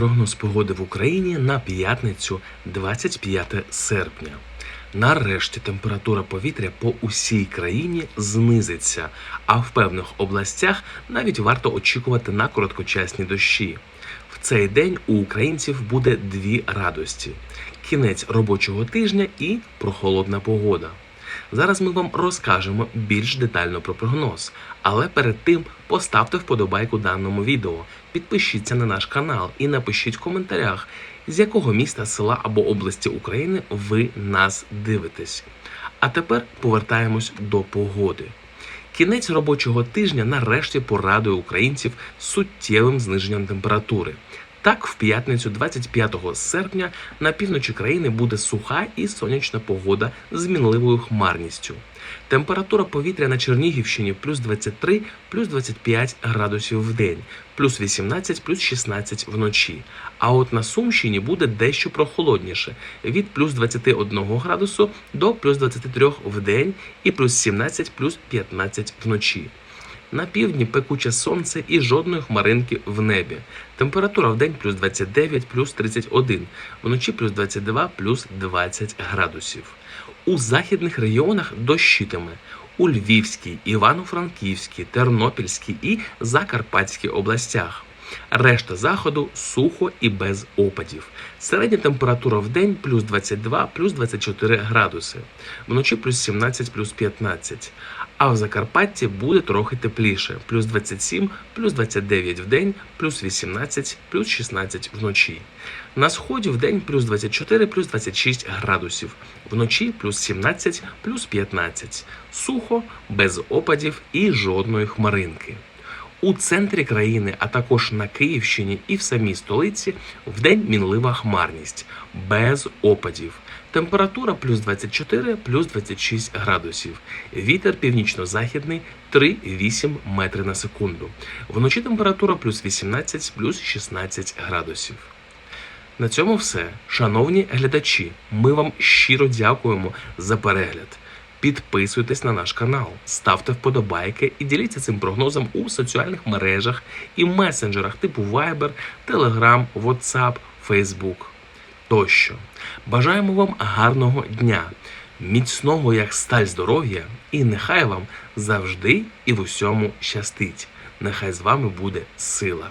прогноз погоди в Україні на п'ятницю 25 серпня. Нарешті температура повітря по усій країні знизиться, а в певних областях навіть варто очікувати на короткочасні дощі. В цей день у українців буде дві радості: кінець робочого тижня і прохолодна погода. Зараз ми вам розкажемо більш детально про прогноз, але перед тим поставте вподобайку даному відео, підпишіться на наш канал і напишіть в коментарях, з якого міста, села або області України ви нас дивитесь. А тепер повертаємось до погоди. Кінець робочого тижня нарешті порадує українців суттєвим зниженням температури. Так, в п'ятницю, 25 серпня, на півночі країни буде суха і сонячна погода з мінливою хмарністю. Температура повітря на Чернігівщині плюс 23, плюс 25 градусів в день, плюс 18, плюс 16 вночі. А от на Сумщині буде дещо прохолодніше від плюс 21 градусу до плюс 23 в день і плюс 17, плюс 15 вночі. На півдні пекуче сонце і жодної хмаринки в небі. Температура в день плюс 29, плюс 31, вночі плюс 22, плюс 20 градусів. У західних регіонах дощитиме. У Львівській, Івано-Франківській, Тернопільській і Закарпатській областях. Решта заходу сухо і без опадів. Середня температура в день плюс 22, плюс 24 градуси, вночі плюс 17, плюс 15. А в Закарпатті буде трохи тепліше: плюс 27, плюс 29 в день, плюс 18, плюс 16 вночі. На сході в день плюс 24, плюс 26 градусів, вночі плюс 17, плюс 15. Сухо, без опадів і жодної хмаринки. У центрі країни, а також на Київщині і в самій столиці вдень мінлива хмарність, без опадів. Температура плюс 24, плюс 26 градусів. Вітер північно-західний 3,8 метри на секунду. Вночі температура плюс 18, плюс 16 градусів. На цьому все. Шановні глядачі, ми вам щиро дякуємо за перегляд. Підписуйтесь на наш канал, ставте вподобайки і діліться цим прогнозом у соціальних мережах і месенджерах типу Viber, Telegram, WhatsApp, Facebook тощо. Бажаємо вам гарного дня, міцного як сталь здоров'я, і нехай вам завжди і в усьому щастить. Нехай з вами буде сила.